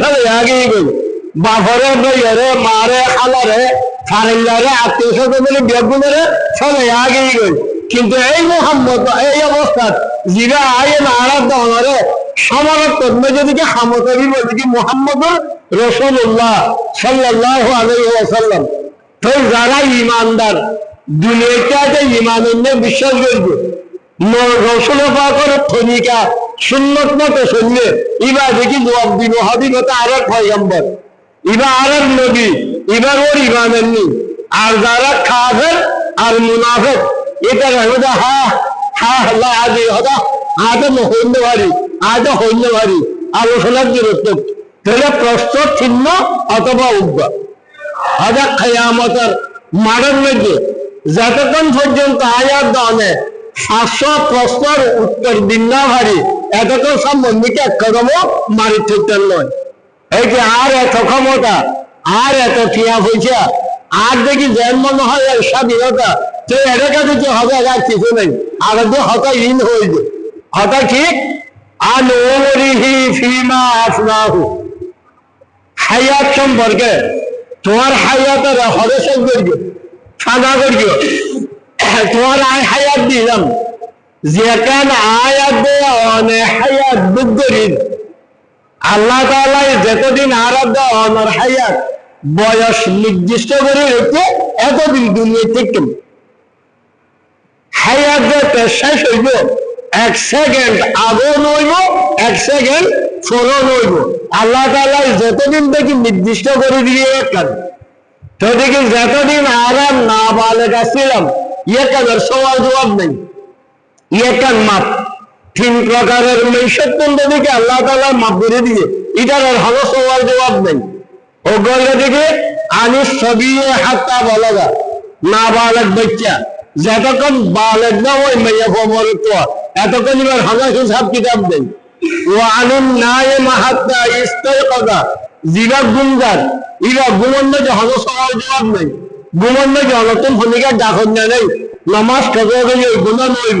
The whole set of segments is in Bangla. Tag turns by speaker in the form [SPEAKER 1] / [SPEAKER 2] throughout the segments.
[SPEAKER 1] ফেলে আগে গেল বাপরে, বইয়ারে, মারে, খালারে ফারিল্লারে আত্মীয় স্বজনের বেগুনের সবাই আগে গেল কিন্তু এই মোহাম্মদ এই অবস্থা যিরা আইন, আরাধ্য আমারে সমারত করবে যদি কি হামতবি মোহাম্মদ রসুল্লাহ সাল্লাহ আলাইহি তো যারা ইমানদার দুনিয়াতে ইমানের বিশ্বাস করবে। রসুল পাকের খনিকা সুন্নত মতো শুনলে ইবা দেখি জবাব দিব হাবিবত আর এক পয়গম্বর। ইবা আর এক নবী, এবার ওর ইমানের নেই আর যারা আর মুনাফেক, এটা হদা হা হা আজ হদা। আজ হইতে পারি, আজ হইতে পারি। আলোচনার দূরত্ব তাহলে প্রস্তুত চিহ্ন অথবা মধ্যে যতক্ষণ পর্যন্ত সাতশো উত্তর দিন না পারি এতক্ষণ সম্বন্ধীকে এক কদমও মারি থাকতেন নয়। এই যে আর এত ক্ষমতা, আর এত ক্রিয়া পয়সা, আর দেখি যেন মনে হয় স্বাধীনতা তো এটার কাছে হবে আর কিছু নেই। আর তো হতা ইন হয়ে যায়। হতা ঠিক? আন ওমরিহি ফিমা আফনাহু হায়াত সম্পর্কে তোমার হায়াতের হরেশন করিও সাদা করিও তোমার হায়াত দিলাম। যেখান আয়াত দেয়া অনেক হায়াত করিল আল্লাহ যতদিন আরাধ্য আমার হায়াত বয়স নির্দিষ্ট করে রেখে এতদিন দুনিয়া থেকে হায়াত যে শেষ হইব, এক সেকেন্ড আগেও নইব, এক সেকেন্ড পরও নইব। আল্লাহ তাআলা যতদিন দেখি নির্দিষ্ট করে দিয়ে কাজ তো যতদিন আরাম না বালে ছিলাম ইয়ে কাজের সবার জবাব নেই। ইয়ে কান মাপ। তিন প্রকারের মেষত্তন্ড দিকে আল্লাহ তালা মাপ করে দিয়ে, এটার আর জবাব নেই। ও গলে দিকে আমি ছবি হাতটা বলগা। না বালেক বাচ্চা, যতক্ষণ বালেক না ওই মেয়ে খবর তো এতক্ষণ এবার হাজার হিসাব কিতাব ও আনুন নাই মাহাত্মা ইস্তর কথা জিরা গুমগার ইরা গুমন্ড যে হলো সবার জবাব নেই। গুমন্ড যে নতুন ভূমিকা ডাকন নেই, নামাজ কাজে গেলে গুণা নইব।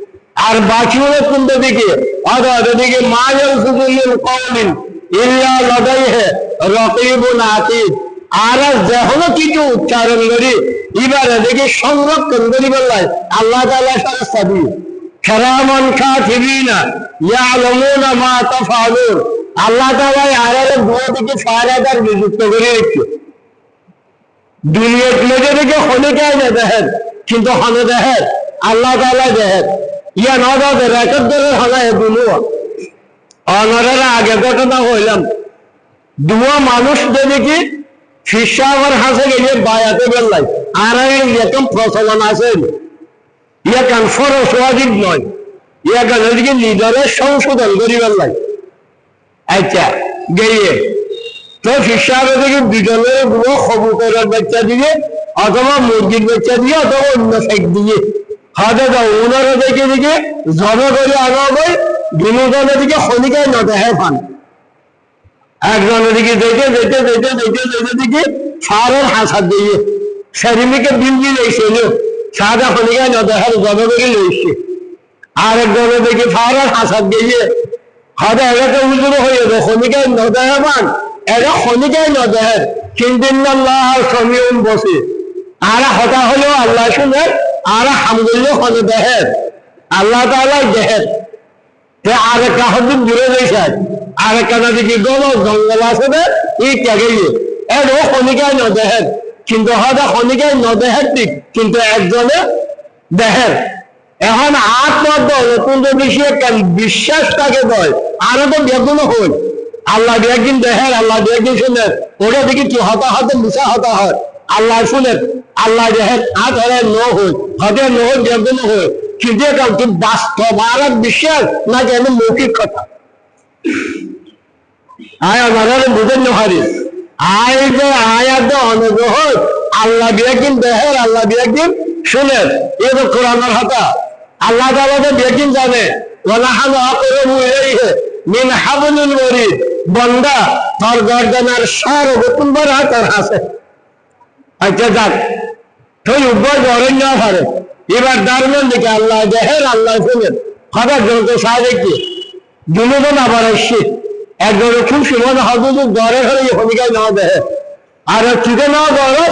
[SPEAKER 1] আর বাকি হলো কোন দিকে? অথবা দিকে মা জল সুজুলিন কওলিন ইল্লা লদাইহে রকিবুন আতীদ। আর যখন কিছু উচ্চারণ করি, এবারে দেখি সংরক্ষণ করি বললাই, আল্লাহ তাআলা সারা সাবি খেরামন খাতিবিনা, ইয়ালামুনা মা তাফআলুন। আল্লাহ তাআলা আরে দুয়া থেকে ফায়দার নিযুক্ত করে রেখেছে দুনিয়ার মধ্যে থেকে হলিকায় না দেখেন কিন্তু হলে দেখেন আল্লাহ তাআলা দেখেন ইয়া দুনুয়া অনারের আগে ঘটনা হইলাম দুয়া মানুষ যদি কি? ফিসাবার হাসে গেলে বায়াতে বেললাই আর এরকম প্রচলন আছে। ইয়া কান ফরস ওয়াজিব নয়। ইয়া কান এদিকে নিজের সংশোধন করি বেললাই আচ্ছা গিয়ে তো ফিসাবে থেকে দুজনেরগুলো খবুকের বাচ্চা দিয়ে, অথবা মুরগির বাচ্চা দিয়ে, অথবা অন্য সাইড দিয়ে। দেখে দিকে জমা করে আগা বই বিনোদনের দিকে খনিকায় না দেখে পান একজনের দিকে দেখে দেখে দেখে দেখে দেখে দিকে সারের হাসার দিয়ে সেরিমিকে বিল দিয়ে এসেছিল সাদা খনিকায় না দেখার জমা করে লইছে আরেকজনের দিকে সারের হাসার দিয়ে হয়তো এলাকা উজুর হয়ে যাবে খনিকায় না দেখা পান কিন্তু আর হতা হলেও আল্লাহ শুনে আর হামদুল্লাহ হলে দেখেন আল্লাহ তাআলা দেখেন তে আরেকটা হদিন দূরে রয়েছে। আরেকটা দিকে গল জঙ্গল আছে এই ত্যাগে এর ও খনিকায় ন কিন্তু হয়তো খনিকায় ন ঠিক, কিন্তু একজনে দেখেন এখন আত্মহত্যা নতুন বেশি একটা বিশ্বাস তাকে দেয়? আরও তো বেগুন হল আল্লাহ একদিন দেখেন আল্লাহ একদিন শুনেন ওটা দেখি কি হতা হতে মিশা হতা হয়। আল্লাহ শুনেন আল্লাহ দেখেন আজ হলে ন হই হতে ন হই বেগুন হই কিন্তু এটা কি বাস্তব আর বিশ্বাস, না যেন মৌখিক কথা। আয় আমার বুঝেন নহারি আয় যে আয়াত অনুগ্রহ, আল্লাহ বিয়াকিন দেহের আল্লাহ বিয়াকিন শুনেন। এ তো কোরআনের হাতা। আল্লাহ তাআলা বিয়াকিন জানে, ওয়ালাহান আকরাবু ইলাইহি মিন হাবলিল ওয়ারিদ বন্দা তোর গর্দনার সার গোপন বড় হাতার আছে আচ্ছা যাক তুই উভয় অরণ্য পারে এবার দারুণ দিকে আল্লাহ দেহের আল্লাহ শুনেন কথা জনক সাহায্য দুজন আবার আসছে একজন খুব সুমন যে জ্বরে হলে ভূমিকায় না দেহে। আর চুকে না গরজ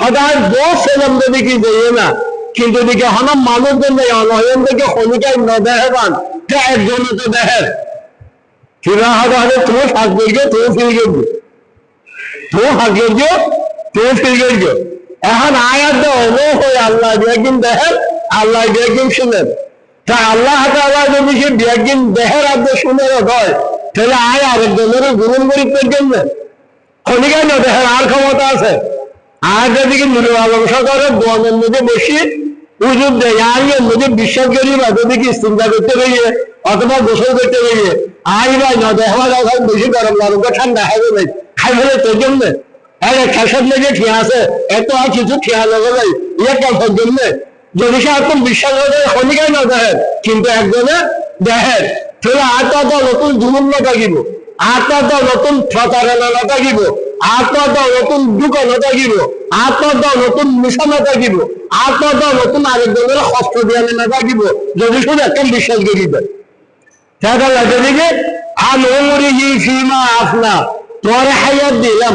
[SPEAKER 1] সদায় দোষ সেলাম যদি কি দেয় না। কিন্তু দিকে হন মানুষ জন্য অনয়ন থেকে ভূমিকায় না দেহে তা একজন তো দেহের। কিনা হবে হবে তুমি ফাঁক করবে তুমি ফিরে গেবে তুমি ফাঁক করবে তুমি ফিরে গেবে এখন আয়াত দেওয়া হয়ে আল্লাহ একদিন দেখেন আল্লাহ একদিন শুনেন তা আল্লাহ যদি সে দেহের আগে শুনে হয় তাহলে আয় আরেকজনের গুরুন গরিব আর ক্ষমতা আছে। আর যদি কি নুরুল আলম সরকারের দোয়ানের মধ্যে বসি উজুব দেয়, আর মধ্যে বিশ্বাস করি বা যদি কি চিন্তা করতে গিয়ে, অথবা গোসল করতে গিয়ে, আই বা না এখন বেশি গরম লাগবে ঠান্ডা নাই খাই ফেলে তোর জন্য। আরে খেসার লেগে ঠিয়া আছে, এত আর কিছু ঠিয়া লগে যাই ইয়ে কাপড় জন্য, যদি সে এখন বিশ্বাস করে খনিকায় না দেখেন, কিন্তু একজনে দেখেন, তাহলে আটা তো নতুন জুলুম না থাকিব আটা তো নতুন প্রতারণা না থাকিব আটা নতুন দোকান না থাকিব আটা তো নতুন মিশা না থাকিব আটা নতুন আরেকজনের কষ্ট দিয়ে না থাকিব, যদি শুধু একটা বিশ্বাস করি দেয় সেটা লাগে দেখে আন ওমরিহি ফিমা আফনা তোরে হায়াত দিলাম।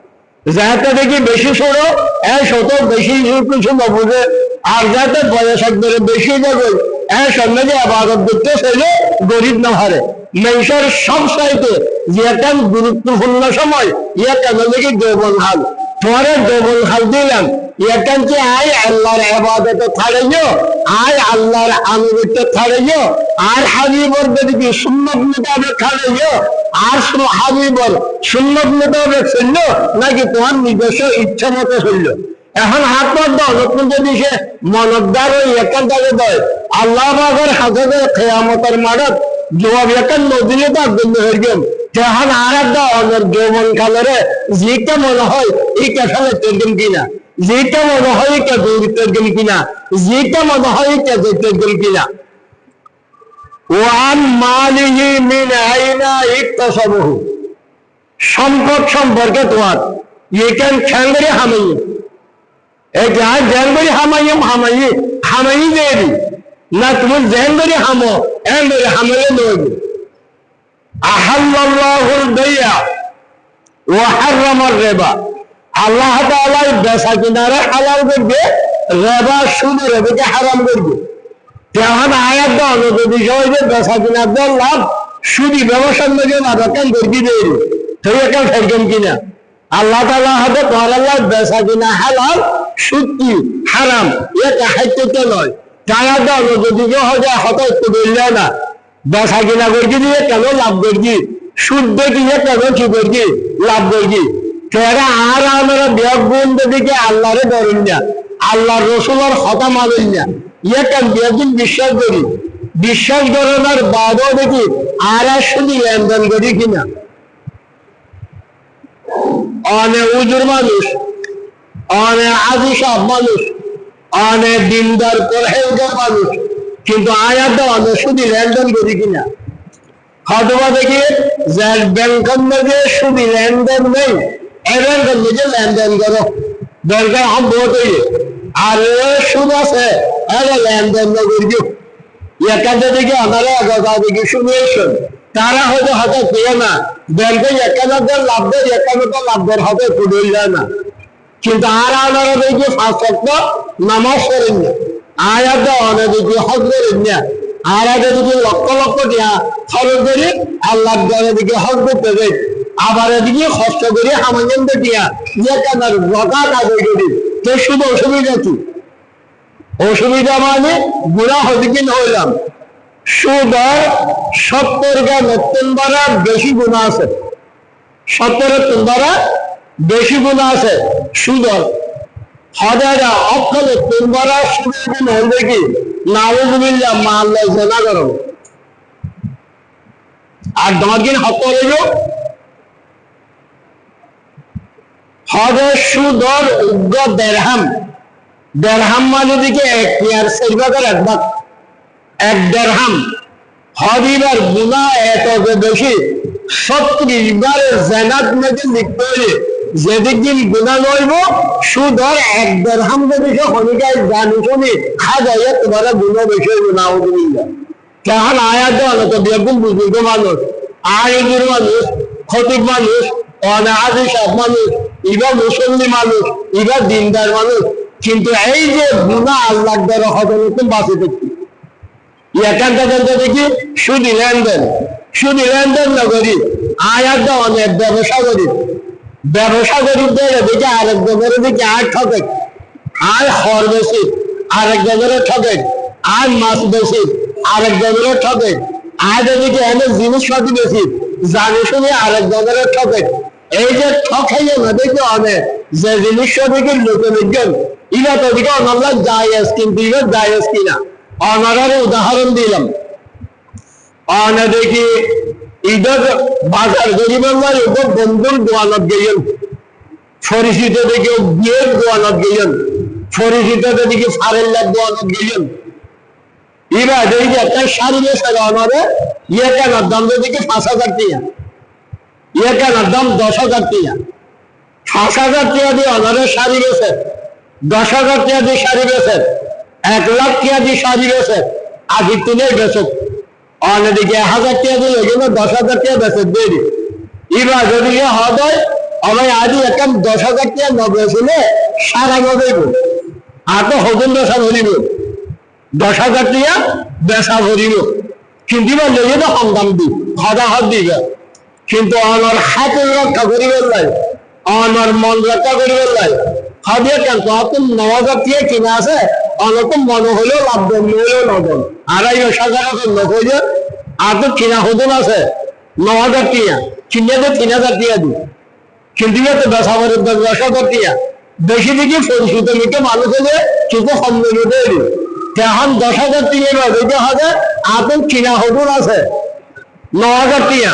[SPEAKER 1] যাতে দেখি বেশি সরো, এ শত বেশি কিছু আর যাতে বয়স ধরে বেশি যাবে, এ সঙ্গে যে আবাদত করতে সেলে গরিব না হারে। মেষের সব সাইতে যে একটা গুরুত্বপূর্ণ সময়, ইয়া কেন দেখি যৌবন হাল? তোমার যৌবন হাল দিলাম। ইয়াকান কি আয়, আল্লাহর আবাদত ছাড়াইও, আয়, আল্লাহর আনুগত্য ছাড়াইও, আর হাবিবর যদি সুন্নত মোতাবেক ছাড়াইও, আর হাবিবর সুন্নত মোতাবেক চলল নাকি তোমার নিজস্ব ইচ্ছা মতো চলল এখন হাত পর দাও যখন যদি সে মনদার ওই একান তাকে দেয় আল্লাহ বাগের হাতে খেয়ামতের মারত জবাব একান নদীনে তার জন্য হয়ে তখন আর একটা যৌবন কালের যেটা মনে হয়, এই কাঠালে তেরকম কিনা? যেটা মনে হয় এটা তেরকম কিনা? যেটা মনে হয় এটা তেরকম কিনা? ওয়ান মালিহি সম্পদ সম্পর্কে তোমার। এখান খেঙ্গরে হামাই। এই যা হামাইম হামাই হামাই দেরি না, তুমি জেঙ্গরি হামো এঙ্গরি হামালে নইবি আহাল্লাহুল আল্লাহ তাআলা বেচা কিনারে হালাল করবে, রেবা সুদ রেবাকে হারাম করবে। তখন আয়াত যদি বিষয় যে বেচা কিনার দেওয়ার লাভ, সুদি ব্যবসার মধ্যে মাদাকান করবি দেয় তো এটা ফেরকেন কিনা। আল্লাহ তাআলা হাতে তোমার আল্লাহ বেচা কিনা হালাল কি হারাম এটা হাইতে নয় টাকা দাও যদি হয় হঠাৎ বললে না। বেচা কিনা করছি দিয়ে কেন লাভ করছি শুদ্ধ কিনে কেন কি করছি লাভ করছি সেটা আর আমরা বিয়োগ বন্ধু দিকে আল্লাহরে ধরেন না আল্লাহ রসুলের হতা মানেন না ইয়ে কেন বিয়োগিন বিশ্বাস করি? বিশ্বাস করানোর বাদও দেখি আর শুধু লেনদেন করি কিনা? অনেক উজুর মানুষ অনেক আজি সব মানুষ অনেক দিনদার পরহেজগার মানুষ, কিন্তু আয়াত অনেক শুধু লেনদেন করি কিনা? হয়তোবা দেখি যে ব্যাংকের শুধু লেনদেন নেই ব্যাংকের মধ্যে লেনদেন করো। ব্যাংকের হাম বহুত হইয়ে আর সুদ আছে আরে লেনদেন না করি একান্ত দিকে আমার এগারো দিকে শুনিয়েছেন। তারা হয়তো হয়তো পেয়ে না। ব্যাংকে একান্নদের লাভ দেয় একান্নটা লাভ দেয় হবে কুড়িয়ে যায় না। কিন্তু আর আনারা দেখি পাঁচ নামাজ করেন না। আয়াত অনেক দেখি হজ করেন না। আর আগে যদি লক্ষ লক্ষ দিয়া খরচ করি আল্লাহ দিকে হজ করতে যাই আবার এদিকে কষ্ট করে হামাঙ্গন দিয়া যে কানার রকাত আদায় করি তো শুধু অসুবিধা কি? অসুবিধা মানে গুণা হদিকিন হইলাম। সুদর সত্তর গা নতুন বারা বেশি গুণা আছে। সত্তরের তোমারা বেশি গুণা আছে। সুদর হাজারা অক্ষরে তোমরা সুদের গুণ হইবে কি? নাউজুবিল্লাহ মা আল্লাহ জেনা করো। আর দমাগিন হক হইল হবে সুদর উগ্র দেড়হাম। দেড়হাম মানে দিকে এক পেয়ার সেরবাগের এক ভাগ এক দেড়হাম। হবিবার গুণা এত বেশি, সত্রিশ বার জেনাত মেঝে লিখতে গুণা লইব, সুদর এক দেড়হাম সে হনিকায় জানি শুনি খা যায় তোমার গুণা বেশি হইব না। কেমন আয়াত তো বেগুন বুজুর্গ মানুষ আয়োজুর মানুষ, খতিব মানুষ অনাহাদি সব মানুষ ইবা মুসল্লি মানুষ ইবা দিনদার মানুষ। কিন্তু এই যে গুণা আল্লাহ দ্বারা হতে নতুন বাঁচে দেখি। এখান দেখি সুদি লেনদেন সুদি লেনদেন না করি, আয়াত অনেক, ব্যবসা করি। ব্যবসা করি দেখি আরেক জনের দিকে আর ঠকে। আর হর বেশি, আরেক জনের ঠকে। আর মাছ বেশি, আরেক জনের ঠকে। আর এদিকে এনে জিনিসপাতি বেশি, জানি শুনে আরেক জনের ঠকে। এই যে ঠকাইয়ে না দেখি অনেক যে জিনিস দিকে লোকে বিজ্ঞান ইরা তো দিকে অনল্লা জায়েজ কিন্তু ইরা জায়েজ কিনা? অনারের উদাহরণ দিলাম অনা দেখি ঈদের বাজার গরিবের উপর বন্ধুর দোয়ানত গেলেন পরিচিত দেখি বিয়ের দোয়ানত গেলেন পরিচিত দেখি লাখ দোয়ানত গেলেন এরা দেখি একটা শাড়ি বেসে অনারে ইয়ে কেন দাম দেখি পাঁচ হাজার ইয়ে দাম দশ হাজার টিয়া। পাঁচ হাজার টিয়া দিয়ে অনারে শাড়ি বেসে দশ হাজার টিয়া দিয়ে শাড়ি বেসে এক লাখ টিয়া দিয়ে শাড়ি বেসে আগে তুলে বেসক অন্যদিকে এক হাজার টিয়া দিলে কিন্তু দশ হাজার টিয়া বেসে দেরি এবার যদি হয় আমার আদি একটা দশ হাজার টিয়া নবে ছিল সারা নবেই আর তো হজম বেসা ধরিব। দশ হাজার টিয়া বেসা কিন্তু এবার লেগে তো সংগ্রাম দি হদা হাত দিবে কিন্তু আমার হাতের রক্ষা করিবেন নাই। আমার মন রক্ষা করিবেন নাই। কেন? আছে? হলেও লাভ কিনা আছে। কিন্তু দশ বেশি দিকে পরিচিত লিখে মানুষ হলে কিন্তু সম্মিলিত দেয় এখন দশ হাজার টিয়া কিনা আছে। ন হাজার টিয়া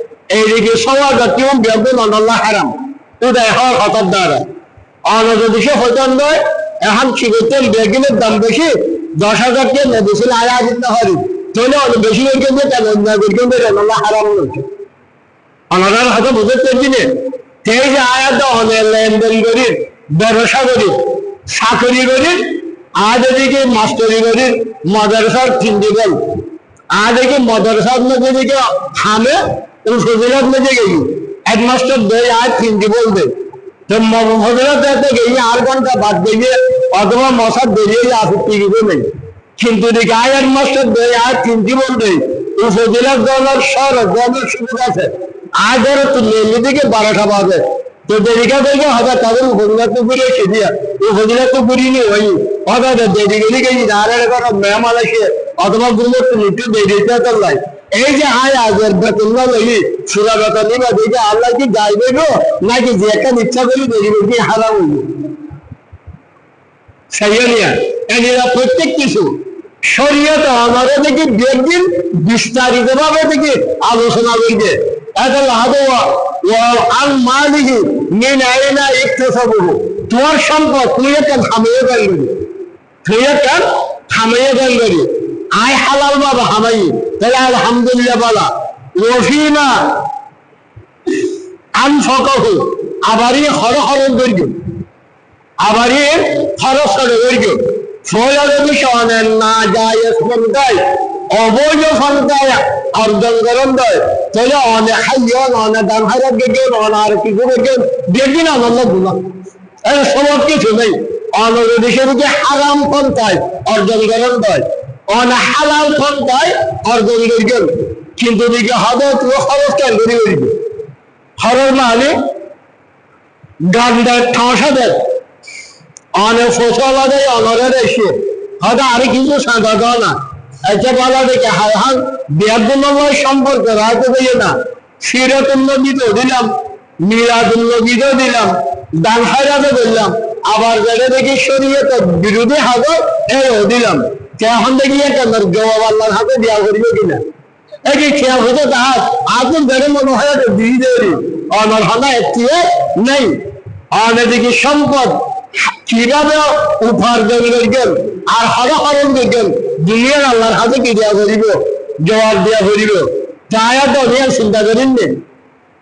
[SPEAKER 1] এইদিকে জাতীয় ব্যবধান অনল্লা হারাম। ওটাই হওয়ার হঠাৎ দ্বারা। অনজ দেশে হতান নয় এখন শিবের বেগিনের দাম বেশি, দশ হাজার ছিল আড়াই হাজার টাকা হরি তাহলে অনেক বেশি হয়ে গেছে কেন করে কিন্তু অনল্লা হারাম হচ্ছে অনার হাতে বুঝতে পারছি না সেই যে আয়াত অনেক লেনদেন করি, ব্যবসা করি, চাকরি করি, আজ এদিকে মাস্টারি করি, মাদ্রাসার বল আজ এদিকে মাদ্রাসার মধ্যে দিকে হামে ফজিলত মেজে গেছি হেডমাস্টার দেয় আর তিনটি বলবে। তো ফজিলত দেখতে গেছি আর ঘণ্টা বাদ দিয়ে অথবা মশার বেরিয়ে আপত্তি কিছু নেই। কিন্তু দিকে আয় হেডমাস্টার দেয় আর তিনটি বলবে। ফজিলত দলের সর দলের সুবিধা আছে। আর ধরো তুমি এদিকে বারোটা বাজে। তো দেরিকা দেখে হয়তো তাদের ফজিলত তো ঘুরে সেদিয়া ও ফজিলত তো ঘুরিনি ওই হয়তো দেরি গেলি গেছি আর একটা মেহমান আসে অথবা গুলো একটু দেরিতে তো লাই এই যে আয় আগের বেতন না লাগি সুরা বেতন নিবা দেখে আল্লাহ কি গাইবে গো? নাকি যে একটা ইচ্ছা করি দেখবে কি হারাম হইব? সাইয়ানিয়া এরা প্রত্যেক কিছু। শরীয়ত আমাদের দেখি দেখদিন বিস্তারিত ভাবে দেখি আলোচনা করবে। এটা লাহাদোয়া ও আল মালিহি মিন আইনা ইকতাসাবুহু তোমার সম্পদ তুই একটা থামিয়ে ফেলবি তুই একটা থামিয়ে ফেলবি আয় হালাল বাবা হামাই তাহলে আলহামদুলিল্লাহ বলা। ওফিমা আনফকাহ আবারই হর হর করিও। আবারই খরচ করে ফলে যদি না যায় সন্তায় অবৈধ অর্জন করেন দেয় তাহলে অনেক খাইয়ন অনেক দান হাইরাত গেছেন অনার কিছু গেছেন দেখি না অন্য এর সব কিছু নেই। অনদেশের যে হারাম পন্থায় অর্জন করেন দেয় অনেক হালাল পন্থায় অর্জন করেছেন কিন্তু দিকে হবে তুমি খরচ কেন? করে করিবে। খরচ মানে গান্ডার ঠাঁসা দেয়। অনেক ফসল আছে অনরের এসে হয়তো আর কিছু সাদা দাও না। এটা বলা দেখে হায় হাল বিয়াদুল্লাহ সম্পর্ক হয়তো দিয়ে না। সিরাতুল নবীতে দিলাম মিরাদুল নবীতে দিলাম, দান হায়রাতে দিলাম। আবার যেটা দেখি শরীয়তে বিরোধী হাজর এও দিলাম। এখন দেখি কিনা? নেই। সম্পদ। কীভাবে উপার্জন করবেন? আর হরা হরণ করবেন? দুনিয়ার আল্লাহর হাতে কি দেওয়া করিব? জবাব দেওয়া করিব। তাই তো অনেক চিন্তা করেন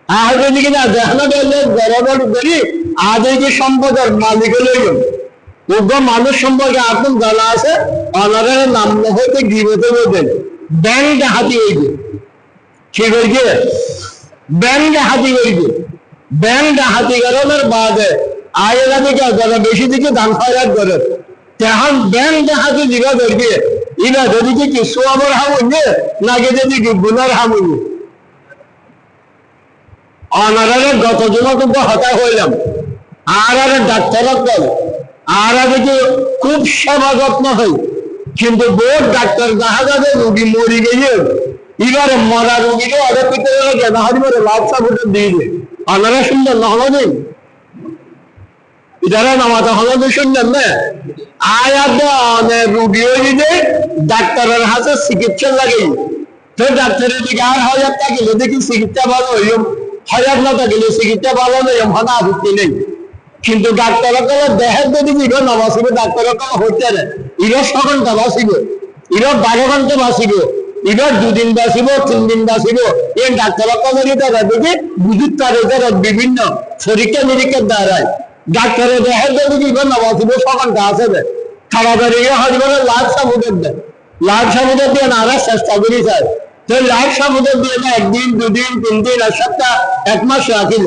[SPEAKER 1] আর যদি কিনা দেখানো গেলে গরবর করি আজ এই যে সম্পদের মালিক লইব উগ্র মানুষ সম্পর্কে আপন জানা আছে অনারের নাম হইতে গিবতে বলবেন ব্যাংক হাতি হইবে। কি করছে ব্যাংক হাতি করছে ব্যাংক হাতি করানোর বাদে আয়েরা দিকে যারা বেশি দিকে দান খয়রাত করে? তখন ব্যাংক হাতি দিকে করবে ইনা যদি কি কিছু আমার হাম হইবে নাকি যদি কি গুনার হাম হইবে? অনারারে গত জন্য হতাশ হইলাম। আর আর ডাক্তার কল আর আগে খুব সেবা যত্ন হয় কিন্তু ডাক্তার দেখা যাবে রুগী মরি গিয়ে মরা রুগীকে অর্ডার করতে গেলে হারিবারে লাভ সাপোর্ট দিয়ে দেয়। আপনারা শুনলেন না দিন যারা শুনলেন না? আয়াত অনেক ডাক্তারের হাতে চিকিৎসা লাগে। তো ডাক্তারের দিকে আর হাজার থাকিলে দেখি চিকিৎসা ভালো হইম হাজার না থাকিলে চিকিৎসা ভালো নেই ভানা আপত্তি নেই। কিন্তু ডাক্তার দেহের যদি ইরো নামাসিব ডাক্তার হইতে না ইরো সঘন্টা বাঁচিব, ইরো বারো ঘণ্টা বাঁচিব, ইরো দুদিন বাঁচিব, তিন দিন বাঁচিব। এই ডাক্তার যদি তারা দেখি বুঝিত তারা বিভিন্ন পরীক্ষা নিরীক্ষার দ্বারায়। ডাক্তারের দেহের যদি ইরো নামাসিব সঘন্টা আছে দে তাড়াতাড়ি হরিবারে লাভ সাবুদের দেয় লাভ সাবুদের দিয়ে নারা চেষ্টা করি স্যার। তো লাভ সাবুদের দিয়ে না, একদিন, দুদিন, তিন দিন, এক সপ্তাহ, এক মাস রাখিল।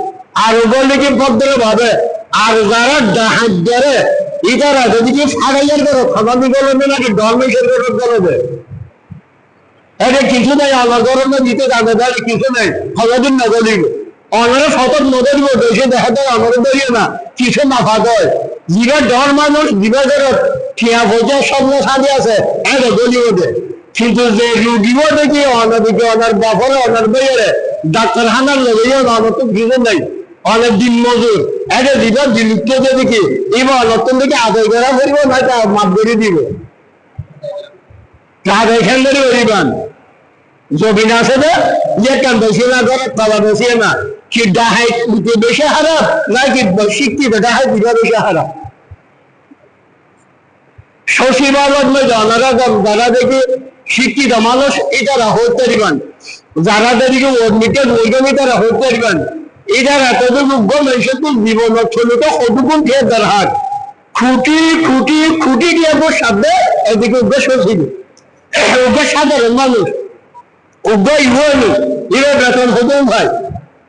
[SPEAKER 1] আর দিকে ভদ্র ভাবে? আর যারা ডাহাত ধরে, ইতারা যদি কি গলবে এটা কিছু নাই, আমার গরমে দিতে যাবে, তাহলে কিছু নাই না বেশি দেখা না, কিছু জিবা ডর মানুষ স্বপ্ন সাজি আছে কিন্তু যে রুগীও দেখি, অনাদিকে অনার বাপরে, অনার বইয়েরে ডাক্তার হানার লগে আমার তো কিছু নাই। অনেক দিন মজুর। এটা দিবা বিলুপ্ত যে দেখি। এবার নতুন থেকে আদায় করা করিব না তা মাপ করে দিব। এখান ধরে আছে না যে না করে না। কি ডাহাই উঠে বেশি হারাপ নাকি শিক্ষিত ডাহাই দিবা বেশি যারা দেখি শিক্ষিত মানুষ, এটারা হতে পারিবেন যারা দেখি অর্মিকে বৈজ্ঞানিক তারা হতে এটার এতটুকু গম তো জীবন ছোটটা কতক্ষণ খেয়ে তার হাত খুঁটি খুঁটি খুঁটি দিয়ে বস সাথে এদিকে উদ্দেশ্য ছিল ওকে সাধারণ মানুষ। উগ্র ইহুয়ানি। এরা বেতন হতেও ভাই।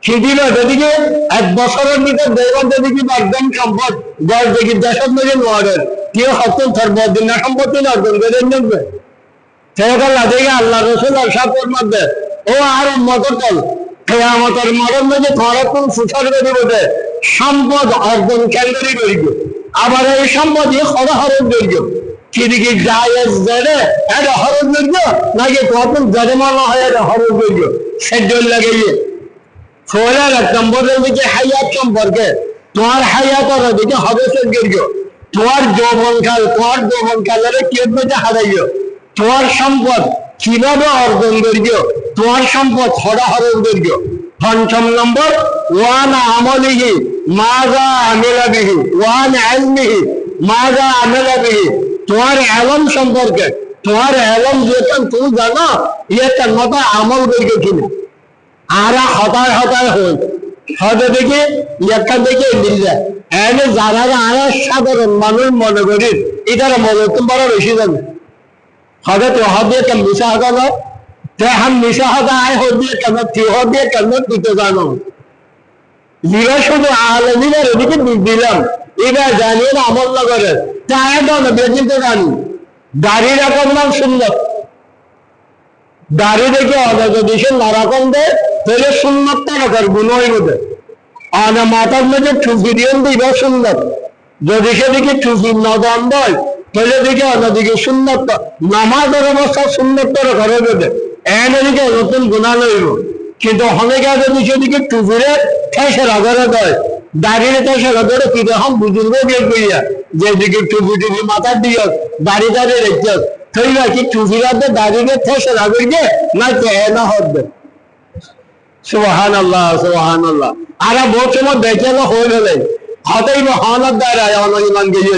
[SPEAKER 1] সেদিন যেদিকে এক বছরের ভিতর দেবেন যেদিকে একদম সম্পদ গড় দেখি দেশের মধ্যে মহারের কেউ হত্যা দিন না সম্পত্তি অর্জন করে নেবে সেরকম আল্লাহ রসুল সাপের মধ্যে ও আর মত কল কেয়ামতের মরণ কোন সুসার করি বটে, সম্পদ অর্জন কেন্দ্রই করিব আবার এই সম্পদ খরা হরণ করিব কিদিকে জায়েজ জেরে এটা হরণ করিব নাকি কখন জেরে মনে হয় এটা হরণ করিব সেজন্য লাগিয়ে। ফোলার এক নম্বরের দিকে হাইয়াত সম্পর্কে, তোমার হাইয়াত আর দিকে হবে সে করিব তোমার যৌবন কাল তোমার যৌবন কালের কীভাবে হারাইও। তোমার সম্পদ কীভাবে অর্জন করিও তোমার সম্পদ হরা হরণ করিও পঞ্চম নম্বর, ওয়ান আমলিহি মাজা আমেলা বিহি ওয়ান আলমিহি মাজা আমেলা বিহি তোমার এলম সম্পর্কে, তোমার এলম যেটা তুমি জানো ইয়েটার মতো আমল করিও কিনা আর হতায় হতায় হই। হয়তো দেখি, একটা দেখে, মিললে। এনে যারা সাধারণ মানুষ মনে করি, এটার মনে তুমি বড় বেশি যাবে হয়তো তো হবে কেন মিশা না তে হাম মিশা হতো আয় হবে কেন তুই হবে কেন তুই তো জানো? লিবা শুধু আলমিনের এদিকে দিলাম। এবার জানিয়ে না আমল না করে। তাই না বেদিন তো জানি। দাড়ি রাখার নাম সুন্দর। দাড়ি দেখে অনেক দেশে নারাকম দেয় তাহলে সুন্দর টাকা কর গুণ হইব আর মাথার মধ্যে টুপি দিয়ে দিবা সুন্দর। যদি সেদিকে টুপি নদন দেয় তাহলে দিকে, অন্যদিকে সুন্দর নামাজের অবস্থা সুন্দর করে ঘরে বেঁধে এদিকে নতুন গুণা লইব। কিন্তু অনেকে যদি সেদিকে টুপিরে ঠেসে রাগরে দেয়, দাঁড়িয়ে ঠেসে রাগরে কি তখন বুজুর্গ বের করিয়া, যে দিকে টুপি টুপি মাথার দিয়ে দাঁড়িয়ে দাঁড়িয়ে রেখে থইবা কি টুপি রাতে দাঁড়িয়ে ঠেসে রাগরে না কে হবে সুবহান আল্লাহ সুবহান আল্লাহ আর বহুত সময় দেখে না হয়ে গেলে। হতেই মহানত দ্বারায় অনইমান গিয়ে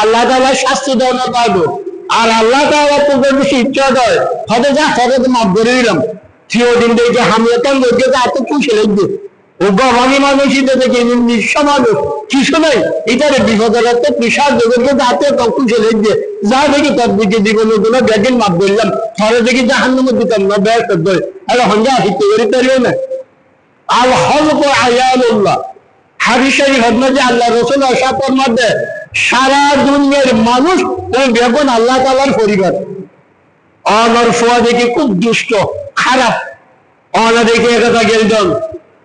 [SPEAKER 1] আল্লাহ তাআলা শাস্তি দেওয়া না পারব আর আল্লাহ তাআলা তোকে বেশি ইচ্ছা দেয় হয়তো যা হবে তো মাফ করে দিলাম। থিও দিন দেখে হামিয়া কেন লোকে এত ও তো হাতে গিয়ে যা দেখি তার দিকে জীবনের কোনো ব্যাগিন মাপ বললাম থরে দেখি জাহান্ন দিতাম না ব্যয় করতে আরে হঞ্জা আসিতে করি তাইলে না। আল হাদিসের ঘটনা যে আল্লাহ রসুল আসাপর মধ্যে সারা দুনিয়ার মানুষ ও বেগুন আল্লাহ তালার পরিবার। অনর ফোয়া দেখে খুব দুষ্ট, খারাপ। অনা দেখে একথা গেলদন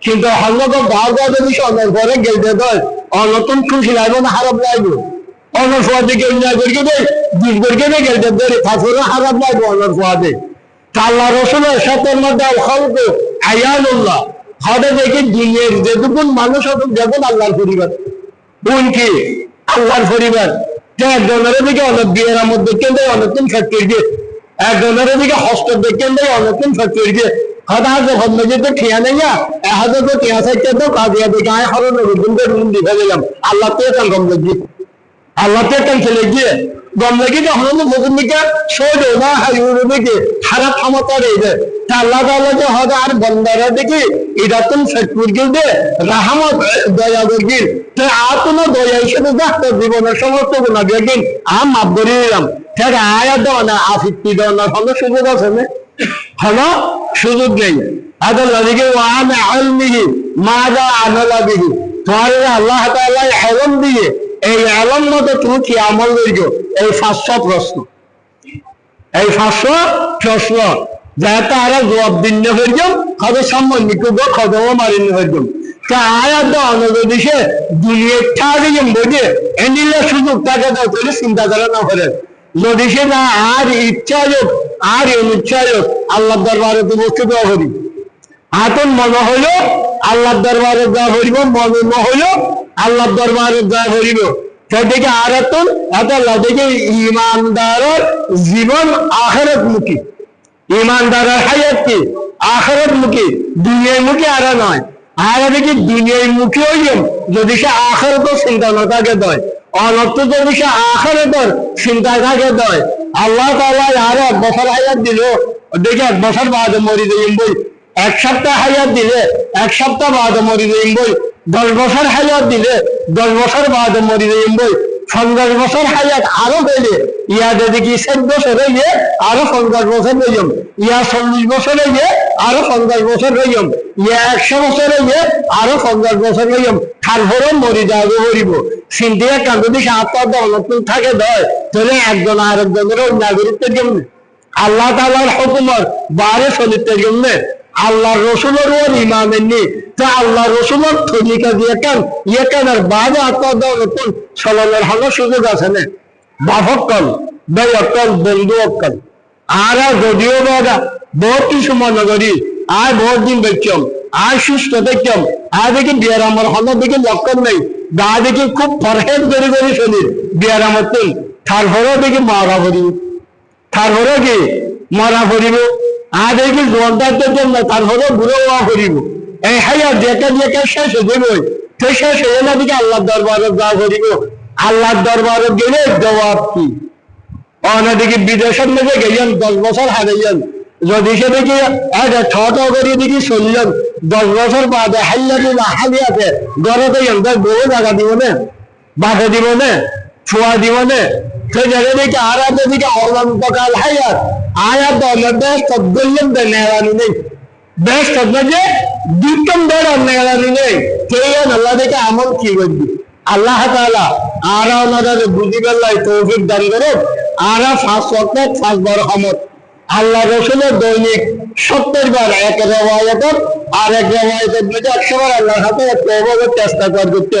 [SPEAKER 1] কিন্তু হলক গাও গাও যদি অনর পরে গেলতে দেয় অনতন খুশি লাগবে না খারাপ লাগবে? অনর ফোয়া দেখে অন্যায় করিকে দেয় দুষ করিকে দেয় গেলতে দেয় তারপরে খারাপ লাগবে অনর ফোয়া দেয় আল্লাহ রসুলের সাথে মধ্যে হলক আয়ালুল্লাহ। হবে দেখি দুনিয়ার যেটুকুন মানুষ হবে যেমন আল্লাহর পরিবার। বোন কি? আল্লাহর পরিবার। একজনের দিকে অনেক বিয়ের মধ্যে কেন্দ্রে অনেকদিন ফ্যাক্টরি দিয়ে একজনের দিকে হস্ত কেন্দ্রে অনেকদিন ফ্যাক্টরি দিয়ে নেই হাজার তো তো আল্লাহ তো দেখি আল্লাহ তো ছেলে গিয়ে যখন মুসলিমকে সহজ না হারিয়ে দেখি খারাপ ক্ষমতা রয়েছে আল্লাহ তাআলা যে আর বন্দারা দেখি এটা তুমি ফেটপুর গিল দে, রাহমত, দয়া গিল তো আর কোনো দয়া হিসেবে দেখ, তোর জীবনের সমস্ত গুণা বেগিন আম মাপ করে দিলাম। ঠিক, আয়া দেওয়া না আফিত্তি দেওয়া না কোনো সুযোগ আছে না? হলো সুযোগ নেই। আদাল্লাহ দিকে ওয়ান আলমিহি মাদা আনালা বিহি তোমার আল্লাহ তাআলা এলম দিয়ে এই এলম মতো তুমি কি আমল করিছো? এই পাঁচশো প্রশ্ন। এই পাঁচশো প্রশ্ন। যাতে আরা জবাব দিন হইজম খবর সম্মান মারিন তা আয়াত অনগর দিছে, দুনিয়ার যেন বোঝে এন্ডিলে সুযোগ না তাহলে চিন্তা করে না করে। যদি সে না, আর ইচ্ছা হোক আর অনিচ্ছা হোক আল্লাহ দরবারে তো বস্তু আতন মনে হইল, আল্লাহর দরবারে যা হইব ন হইল, আল্লাহর দরবারে যা হইব সেদিকে আর এতন এত লাদিকে ইমানদারের জীবন আখেরত মুখী ইমানদারের হায়াত কি? আখেরত মুখী দুনিয়ার মুখী আর নয়। আর দেখি দুনিয়ার মুখী হইম যদি সে আখেরত চিন্তা না থাকে দয়, অনর্থ যদি সে আখেরতর চিন্তা থাকে দয়, আল্লাহ তাআলা আর এক বছর হায়াত দিল। দেখি এক বছর বাদ মরি দিম বই। এক সপ্তাহ হায়াত দিলে, এক সপ্তাহ বাদ মরি দিম বই দশ বছর হায়াত দিলে, দশ বছর বাদ মরি দিম বই পঞ্চাশ বছর হায়াত আরও হইলে, ইয়া যদি কি ষাট বছর হইলে, আরও পঞ্চাশ বছর হইম ইয়া চল্লিশ বছর হইলে, আরও পঞ্চাশ বছর হইম ইয়া একশো বছর হইলে, আরও পঞ্চাশ বছর হইম তারপরেও মরি যাবে হরিব সিন্ধিয়া কান যদি সাতটা দলত থাকে দয়, তাহলে একজন আরেকজনের নাগরিকদের জন্য আল্লাহ তালার হুকুমত বারে চলিতের জন্য আল্লাহ রসুলের ওর ইমাম এমনি তা আল্লাহ রসুলের তরিকা দিয়ে কেন? ইয়ে কেন আর বাদে আত্মদন চলনের হলো সুযোগ আছে না? বাফক্কল বেয়ক্কল বন্ধু অক্কল আর যদিও বাদা বহুত কিছু মনে করি। আর বহুত দিন দেখছম আর সুস্থ দেখছম আর দেখি বিয়ার আমার হলো, দেখি লক্ষণ নেই। গা দেখি খুব ফরহেদ করে করে চলি। বিয়ার আমার তুল তারপরেও দেখি মারা করি। তারপরে কি? মরা করিব আর দেখি জোয়ানদারদের জন্য তারপরে বুড়ো হওয়া করিব এই হাইয়া যেটা যেটা শেষ যাবে তো শেষ হয়ে না দিকে আল্লাহ দরবারে যা করিব আল্লাহর দরবারে গেলে জবাব কি? অনেদিকে বিদেশের মধ্যে গেলেন দশ বছর হারাইলেন যদি সে দেখি ঠট করে দেখি চললেন দশ বছর বাদে হাইয়া দিল হালিয়াতে ঘরতে এমন বহু জায়গা দিব না? বাধা দিব না? ছোঁয়া দিব না? সে জায়গা দেখি আর দিকে অনন্তকাল হাইয়াত তদ্দল্যম নেওয়ানি নেই বেশ তদ্দ যে দুটম বেড় নেওয়ানি নেই সেই আল্লাহ দেখে আমল কি করবি আল্লাহ তাআলা আর ওনাদের বুঝি বেলাই তৌফিক দান করো আর ফাঁস ওয়াক্ত ফাঁস বার হমত আল্লাহ রসুলের দৈনিক সত্তর বার এক রেওয়ায়তের আর এক রেওয়ায়তের মধ্যে একশো বার আল্লাহর হাতে চেষ্টা কর করতো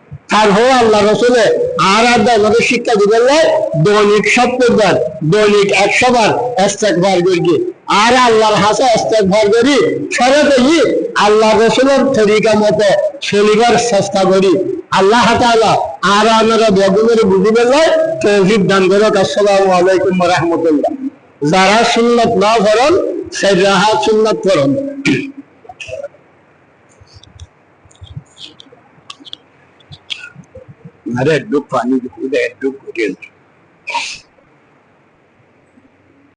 [SPEAKER 1] তার হো আল্লাহ রসুলে আর একটা আমাদের শিক্ষা দিবে দৈনিক সত্তর বার, দৈনিক একশো বার এস্তেক বার করি আর আল্লাহর হাসে এস্তেক বার করি সরাতে আল্লাহ রসুলের তরিকা মতো চলিবার চেষ্টা করি। আল্লাহ তাআলা আর আমরা বেগুনের বুঝিবে তৌফিক দান করুক। আসসালামু আলাইকুম রাহমাতুল্লাহ। যারা সুন্নত না করেন সেই রাহা সুন্নত করেন na red duk fani da kuma da duk kudin